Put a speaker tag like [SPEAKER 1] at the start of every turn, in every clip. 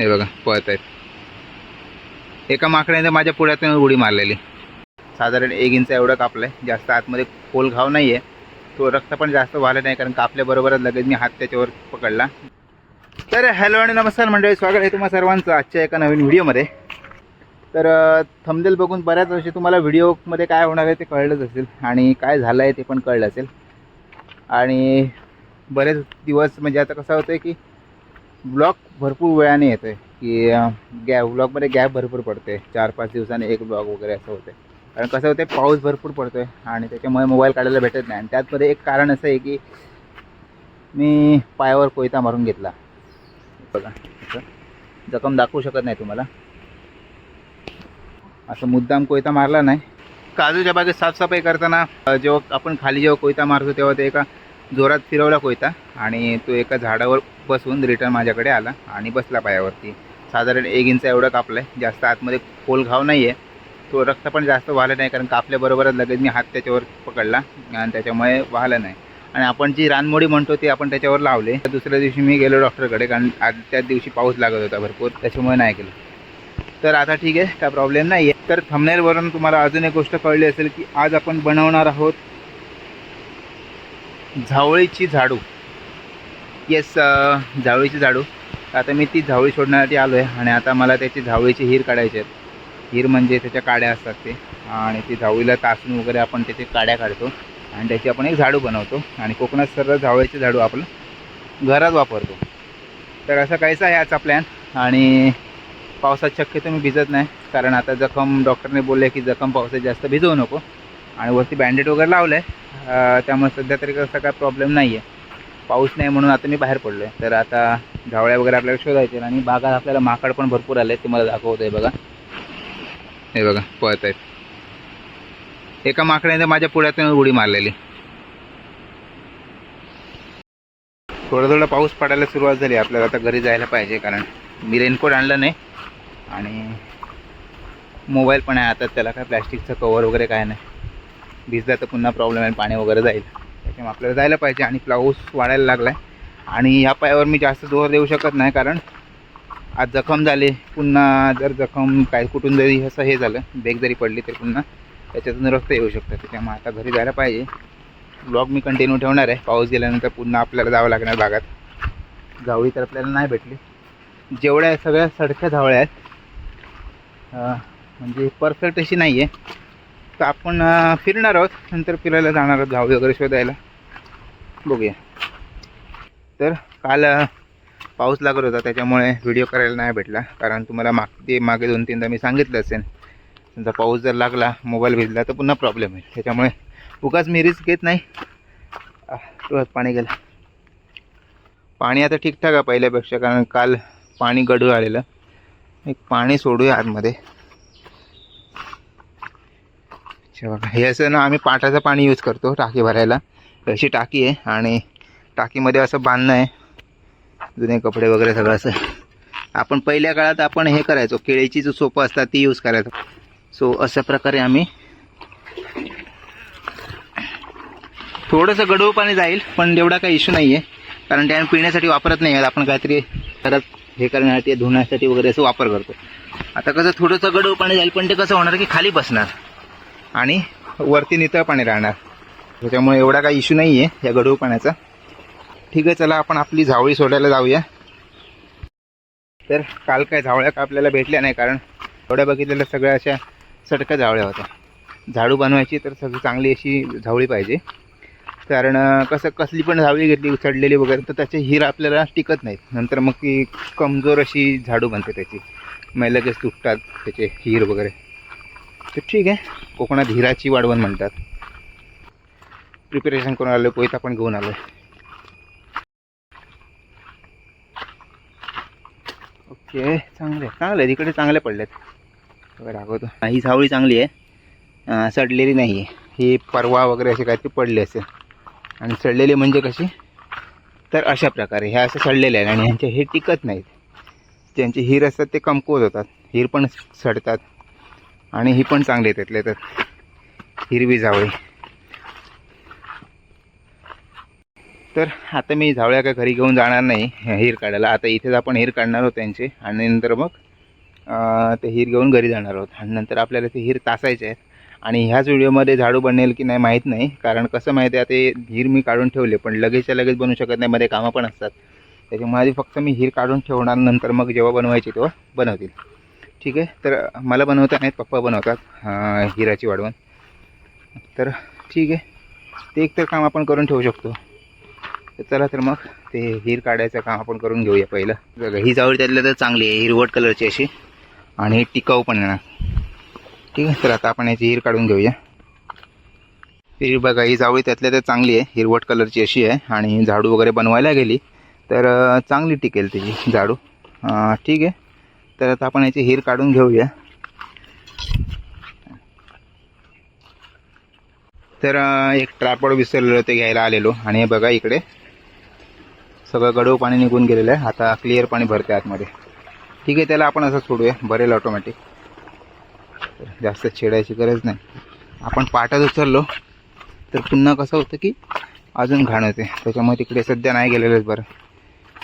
[SPEAKER 1] हे बघा पळत आहेत. एका माकडाने माझ्या पुढ्यातून उडी मारलेली. साधारण एक इंच एवढं कापलं आहे जास्त आतमध्ये खोल घाव नाही आहे तो रक्त पण जास्त व्हायला नाही कारण कापल्याबरोबरच लगेच मी हात त्याच्यावर पकडला. तर हॅलो आणि नमस्कार मंडळी स्वागत आहे तुम्हा सर्वांचं आजच्या एका नवीन व्हिडिओमध्ये. तर थमदेल बघून बऱ्याच वर्षी तुम्हाला व्हिडिओमध्ये काय होणार आहे ते कळलंच असेल आणि काय झालं आहे ते पण कळलं असेल. आणि बरेच दिवस म्हणजे आता कसं होतं आहे की ब्लॉक भरपूर वेळाने येतो आहे की गॅप ब्लॉकमध्ये गॅप भरपूर पडते चार पाच दिवसाने एक ब्लॉग वगैरे असं होते कारण कसं होतं पाऊस भरपूर पडतो आहे आणि त्याच्यामुळे मोबाईल काढायला भेटत नाही. आणि त्यातमध्ये एक कारण असं आहे की मी पायावर कोयता मारून घेतला. बघा जखम दाखवू शकत नाही तुम्हाला. असं मुद्दाम कोयता मारला नाही. काजूच्या बागेत साफसफाई करताना जेव्हा आपण खाली जेव्हा कोयता मारतो तेव्हा ते एका जोरात फिरवला कोयता आणि तो एका झाडावर बसून रिटर्न माझ्याकडे आला आणि बसला पायावरती. साधारण एक इंच एवढं कापलं आहे जास्त आतमध्ये खोल घाव नाही आहे तो रक्त पण जास्त वाहलं नाही कारण कापल्याबरोबरच लगेच मी हात त्याच्यावर पकडला आणि त्याच्यामुळे वाहला नाही. आणि आपण जी रानमोडी म्हणतो ती आपण त्याच्यावर लावले. दुसऱ्या दिवशी मी गेलो डॉक्टरकडे कारण आज त्याच दिवशी पाऊस लागत होता भरपूर. त्याच्यामुळे नाही केलं. तर आता ठीक आहे काय प्रॉब्लेम नाही आहे तर थमनेरवरून तुम्हाला अजून एक गोष्ट कळली असेल की आज आपण बनवणार आहोत झावळीची झाडू. येस झावळीची झाडू. आता मी ती झावळी सोडण्यासाठी आलो आहे आणि आता मला त्याची झावळीची हिर काढायची आहेत. हिर म्हणजे त्याच्या काड्या असतात ते. आणि ती झावळीला तासून वगैरे आपण त्याचे काड्या काढतो आणि त्याची आपण एक झाडू बनवतो आणि कोकणात सर्व झावळीचे झाडू आपण घरात वापरतो. तर असं काहीच आहे आजचा प्लॅन आणि पावसात शक्यतो मी भिजत नाही. कारण आता जखम डॉक्टरने बोलले की जखम पावसात जास्त भिजवू नको. आणि वरती बँडेड वगैरे लावलं आहे त्यामुळे सध्या तरी कसं काय प्रॉब्लेम नाही आहे पाऊस नाही म्हणून आता मी बाहेर पडलो आहे तर आता झावळ्या वगैरे आपल्याला शोधायचे आणि बागात आपल्याला माकड पण भरपूर आले ते मला दाखवत आहे बघा. हे बघा पळत आहेत एका माकडाने माझ्या पुढ्यातून उडी मारलेली. थोडं थोडं पाऊस पडायला सुरुवात झाली. आपल्याला आता घरी जायला पाहिजे कारण मी रेनकोट आणलं नाही. आणि मोबाईल पण आहे. आता त्याला काय प्लॅस्टिकचं कवर वगैरे काय नाही. भिजला तर पुन्हा प्रॉब्लेम आहे पाणी वगैरे जाईल. त्याच्यामुळे आपल्याला जायला पाहिजे आणि पाऊस वाढायला लागला आहे आणि या पायावर मी जास्त जोर देऊ शकत नाही कारण आज जखम झाली. पुन्हा जर जखम काय कुठून जरी असं हे झालं बेग जरी पडली तर पुन्हा त्याच्यातून रक्त येऊ शकतं त्याच्यामुळे आता घरी जायला पाहिजे. ब्लॉग मी कंटिन्यू ठेवणार आहे. पाऊस गेल्यानंतर पुन्हा आपल्याला जावं लागणार भागात. जावळी तर आपल्याला नाही भेटली. जेवढ्या सगळ्या सडक्या धावळ्या आहेत म्हणजे परफेक्ट अशी नाही आहे तर आपण फिरणार आहोत. नंतर फिरायला जाणार आहोत गावी वगैरे शोधायला. बघूया. तर काल पाऊस लागत होता. त्याच्यामुळे व्हिडिओ करायला नाही भेटला. कारण तुम्हाला माग ते मागे दोन तीनदा मी सांगितलं असेल. समजा पाऊस जर लागला मोबाईल भिजला तर पुन्हा प्रॉब्लेम होईल त्याच्यामुळे उगाच मी रिस्क घेत नाही. डोळ्यात पाणी गेलं. पाणी आता ठीकठाक आहे पहिल्यापेक्षा. कारण काल पाणी गढूळ आलेलं. एक पाणी सोडूया आतमध्ये. अच्छा बघा हे असं ना आम्ही पाटाचं पाणी यूज करतो टाकी भरायला. अशी टाकी आहे आणि टाकीमध्ये असं बांधणं आहे. जुने कपडे वगैरे सगळं असं. आपण पहिल्या काळात आपण हे करायचो केळीची जो सोपं असतात ती यूज करायचो. सो अशा प्रकारे आम्ही थोडंसं गडू पाणी जाईल पण एवढा काही इश्यू नाही आहे कारण ते आम्ही पिण्यासाठी वापरत नाही आहेत आपण काहीतरी परत हे करण्यासाठी धुण्यासाठी वगैरे असं वापर करतो. आता कसं थोडंसं गडू पाणी जाईल पण ते कसं होणार की खाली बसणार. आणि वरती नितळ पाणी राहणार. त्याच्यामुळे एवढा काही इश्यू नाही आहे या गढूळ पाण्याचा. ठीक आहे चला आपण आपली झावळी सोडायला जाऊया. तर काल काय झावळ्या का आपल्याला भेटल्या नाही कारण एवढ्या बघितलेल्या सगळ्या अशा सटक्या झावळ्या होत्या. झाडू बनवायची तर सगळी चांगली अशी झावळी पाहिजे. कारण कसं कसली पण झावळी घेतली चढलेली वगैरे तर त्याचे हिर आपल्याला टिकत नाहीत. नंतर मग ती कमजोर अशी झाडू बनते त्याची. मग लगेच तुटतात त्याचे हिर वगैरे. तर ठीक आहे. कोकणात हिराची वाढवण म्हणतात. प्रिपरेशन करून आलो कोयता पण घेऊन आलो ओके चांगले चांगले आहे तिकडे चांगले पडलेत. बघा दाखवतो ही सावळी चांगली आहे. सडलेली नाही. आहे ही परवा वगैरे असे काहीतरी पडले असेल. आणि सडलेली म्हणजे कशी? तर अशा प्रकारे. ह्या असं सडलेले आहेत आणि ह्यांचे हे टिकत नाहीत. ज्यांचे हिर असतात ते कमकुवत होतात. हिर पण सडतात. आणि ही पण चांगली आहेत त्यातले तर. हिरवी जावळी. तर आता मी झावळ्या काय घरी घेऊन जाणार नाही हिर काढायला. आता इथेच आपण हिर काढणार आहोत त्यांचे. आणि नंतर मग ते हिर घेऊन घरी जाणार आहोत. आणि नंतर आपल्याला ते हिर तासायचे आहेत. आणि ह्याच व्हिडिओमध्ये झाडू बनेल की नाही माहीत नाही. कारण कसं माहिती आहे ते हिर मी काढून ठेवले पण लगेचच्या लगेच बनवू शकत नाही. मध्ये कामं पण असतात. त्याच्यामुळे आधी फक्त मी हिर काढून ठेवणार नंतर मग जेव्हा बनवायची तेव्हा बनवतील. ठीक आहे. तर मला बनवता नाहीत पप्पा बनवतात हिराची वाढवण. तर ठीक आहे. ते एक तर काम आपण करून ठेवू शकतो. तर चला तर मग ते हिर काढायचं काम आपण करून घेऊया पहिलं. बघा ही जावळी त्यातल्या तर चांगली आहे हिरवट कलरची अशी. आणि टिकाऊ पण येणार ठीक आहे तर आता आपण याची हिर काढून घेऊया. हिर बघा ही जावळी त्यातल्या तर चांगली आहे हिरवट कलरची अशी आहे. आणि झाडू वगैरे बनवायला गेली तर चांगली टिकेल त्याची झाडू. ठीक आहे. तर आता आपण याची हिर काढून घेऊया. तर एक ट्रॅपॉड विसरलेलो ते घ्यायला आलेलो आणि हे बघा इकडे. सगळं गडव पाणी निघून गेलेलं आहे. आता क्लिअर पाणी भरते आतमध्ये. ठीक आहे त्याला आपण असं सोडूया. भरेल ऑटोमॅटिक जास्त छेडायची गरज नाही. आपण पाटात उचललो. तर पुन्हा कसं होतं की अजून घाण होते. त्याच्यामुळे तिकडे सध्या नाही गेलेलंच बरं.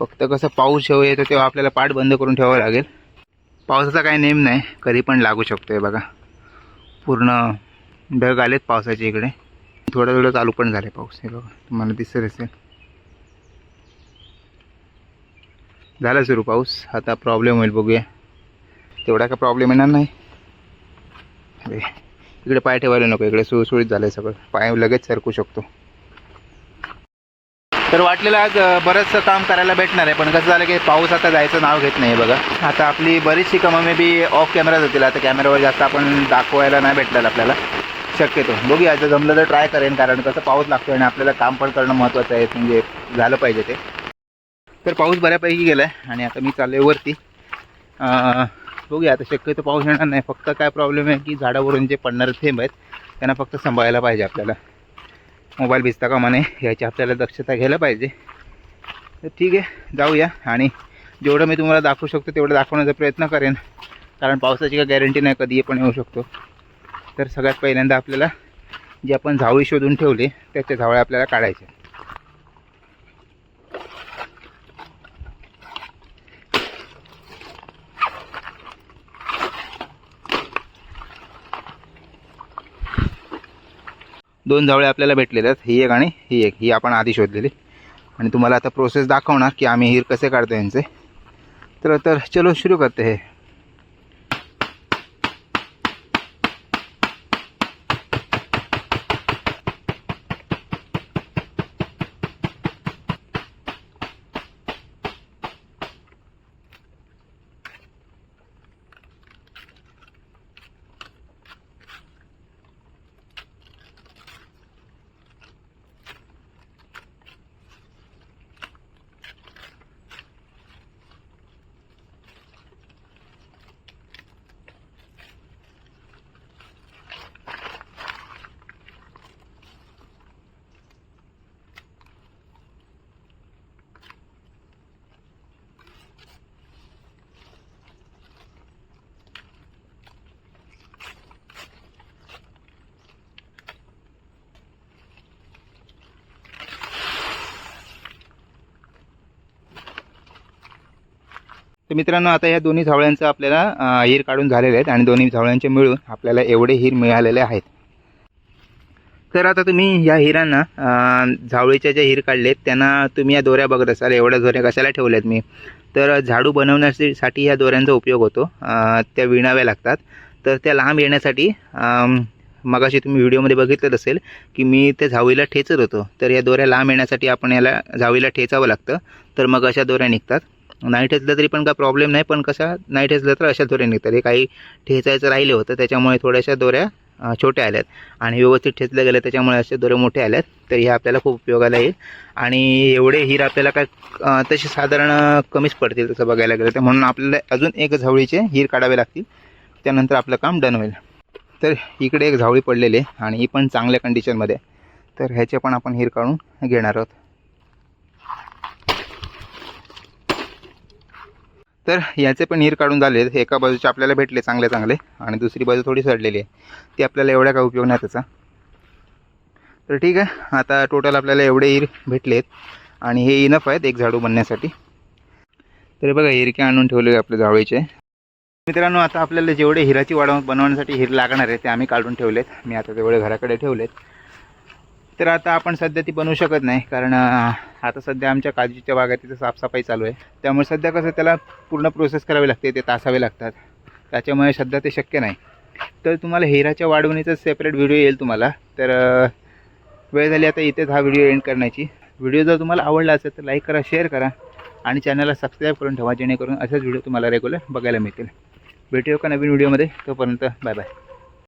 [SPEAKER 1] फक्त कसं पाऊस जेव्हा येतो तेव्हा आपल्याला पाठ बंद करून ठेवावं लागेल. पावसाचा काही नेम नाही. कधी पण लागू शकतो आहे बघा. पूर्ण ढग आलेत पावसाचे इकडे. थोडं थोडं चालू पण झाले पाऊस. हे बघा तुम्हाला दिसत असेल. झाला सुरू पाऊस. आता प्रॉब्लेम होईल बघूया. तेवढा काय प्रॉब्लेम येणार नाही. अरे इकडे पाय ठेवायला नको. इकडे सुळसुळीत झालं आहे सगळं. पाय लगेच सरकू शकतो. तर वाटलेलं आज बरंचसं काम करायला भेटणार आहे पण कसं झालं की पाऊस आता जायचं नाव घेत नाही बघा. आता आपली बरीचशी कामं मे बी ऑफ कॅमेरा जातील आता कॅमेरावर जास्त आपण दाखवायला नाही भेटणार आपल्याला. शक्यतो. बघूया जर जमलं तर ट्राय करेन कारण कसं पाऊस लागतो आणि आपल्याला काम पण करणं महत्त्वाचं आहे म्हणजे झालं पाहिजे ते. तर पाऊस बऱ्यापैकी गेला आहे आणि आता मी चाललो आहे वरती बघूया आता शक्यतो पाऊस येणार नाही. फक्त काय प्रॉब्लेम आहे की झाडावरून जे पडणारे थेंब आहेत त्यांना फक्त सांभाळायला पाहिजे आपल्याला. मोबाईल भिजता कामा नये याची आपल्याला दक्षता घ्यायला पाहिजे. तर ठीक आहे जाऊया आणि जेवढं मी तुम्हाला दाखवू शकतो तेवढं दाखवण्याचा प्रयत्न करेन. कारण पावसाची काही गॅरंटी नाही कधी पण येऊ शकतो. तर सगळ्यात पहिल्यांदा आपल्याला जे आपण झावळी शोधून ठेवली त्याच्या झावळ्या आपल्याला काढायच्या दोन जावळे आपल्याला भेटलेले आहेत. ही एक आणि ही एक. ही आपण आधी शोधलेली. आणि तुम्हाला आता प्रोसेस दाखवणार की आम्ही हिर कसे काढतो यांचे. तर तर चलो सुरू करते हे. तर मित्रांनो आता या दोन्ही झावळ्यांचं आपल्याला हिर काढून झालेले आहेत आणि दोन्ही झावळ्यांचे मिळून आपल्याला एवढे हिर मिळालेले आहेत. तर आता तुम्ही या हिरांना झावळीच्या ज्या हिर काढलेत त्यांना तुम्ही या दोऱ्या बघत असाल. एवढ्या दोऱ्या कशाला ठेवल्यात मी? तर झाडू बनवण्यासाठी ह्या दोऱ्यांचा उपयोग होतो. त्या विणाव्या लागतात. तर त्या लांब येण्यासाठी मगाशी तुम्ही व्हिडिओमध्ये बघितलं असेल की मी त्या झावळीला ठेचत होतो. तर या दोऱ्या लांब येण्यासाठी आपण याला झावळीला ठेचावं लागतं. तर मग अशा दोऱ्या निघतात. नाही ठेचलं तरी पण काय प्रॉब्लेम नाही पण कसा नाही ठेचलं तर अशा दोऱ्या निघतात. हे काही ठेचायचं राहिले होतं त्याच्यामुळे थोड्याशा दोऱ्या छोट्या आल्यात. आणि व्यवस्थित ठेचल्या गेल्या त्याच्यामुळे असे दोरे मोठे आल्यात. तर हे आपल्याला खूप उपयोगाला येईल. आणि एवढे हिर आपल्याला काय तसे साधारण कमीच पडतील तसं बघायला गेलं तर. म्हणून आपल्याला अजून एक झावळीचे हिर काढावे लागतील. त्यानंतर आपलं काम डन होईल. तर इकडे एक झावळी पडलेली आहे आणि ही पण चांगल्या कंडिशनमध्ये तर ह्याचे पण आपण हिर काढून घेणार आहोत. तर याचे पण नीर काढून झाले एका बाजूचे आपल्याला भेटले चांगले चांगले आणि दुसरी बाजू थोडी सडलेली आहे. ती आपल्याला एवढ्या काय उपयोग नाही त्याचा. तर ठीक आहे. आता टोटल आपल्याला एवढे हिर भेटलेत आणि हे इनफ आहेत एक झाडू बनण्यासाठी. तरी बघा हिरके आणून ठेवले आपले जावळीचे. मित्रांनो आता आपल्याला जेवढे हिराची वाढ बनवण्यासाठी हिर लागणार आहे ते आम्ही काढून ठेवलेत. मी आता तेवढे घराकडे ठेवलेत. तर आता आपण सध्या ती बनवू शकत नाही कारण आता सध्या आमच्या काजूच्या बागात तिथं साफसफाई चालू आहे. त्यामुळे सध्या कसं त्याला पूर्ण प्रोसेस करावी लागते ते तासावे लागतात. त्याच्यामुळे सध्या ते शक्य नाही. तर तुम्हाला हिराच्या वाढवणीचा सेपरेट व्हिडिओ येईल तुम्हाला. तर वेळ झाली आता इथेच हा व्हिडिओ एंड करण्याची. व्हिडिओ जर तुम्हाला आवडला असेल तर लाईक करा शेअर करा आणि चॅनलला सबस्क्राईब करून ठेवा जेणेकरून असेच व्हिडिओ तुम्हाला रेग्युलर बघायला मिळतील. भेटूया का नवीन व्हिडिओमध्ये तोपर्यंत बाय बाय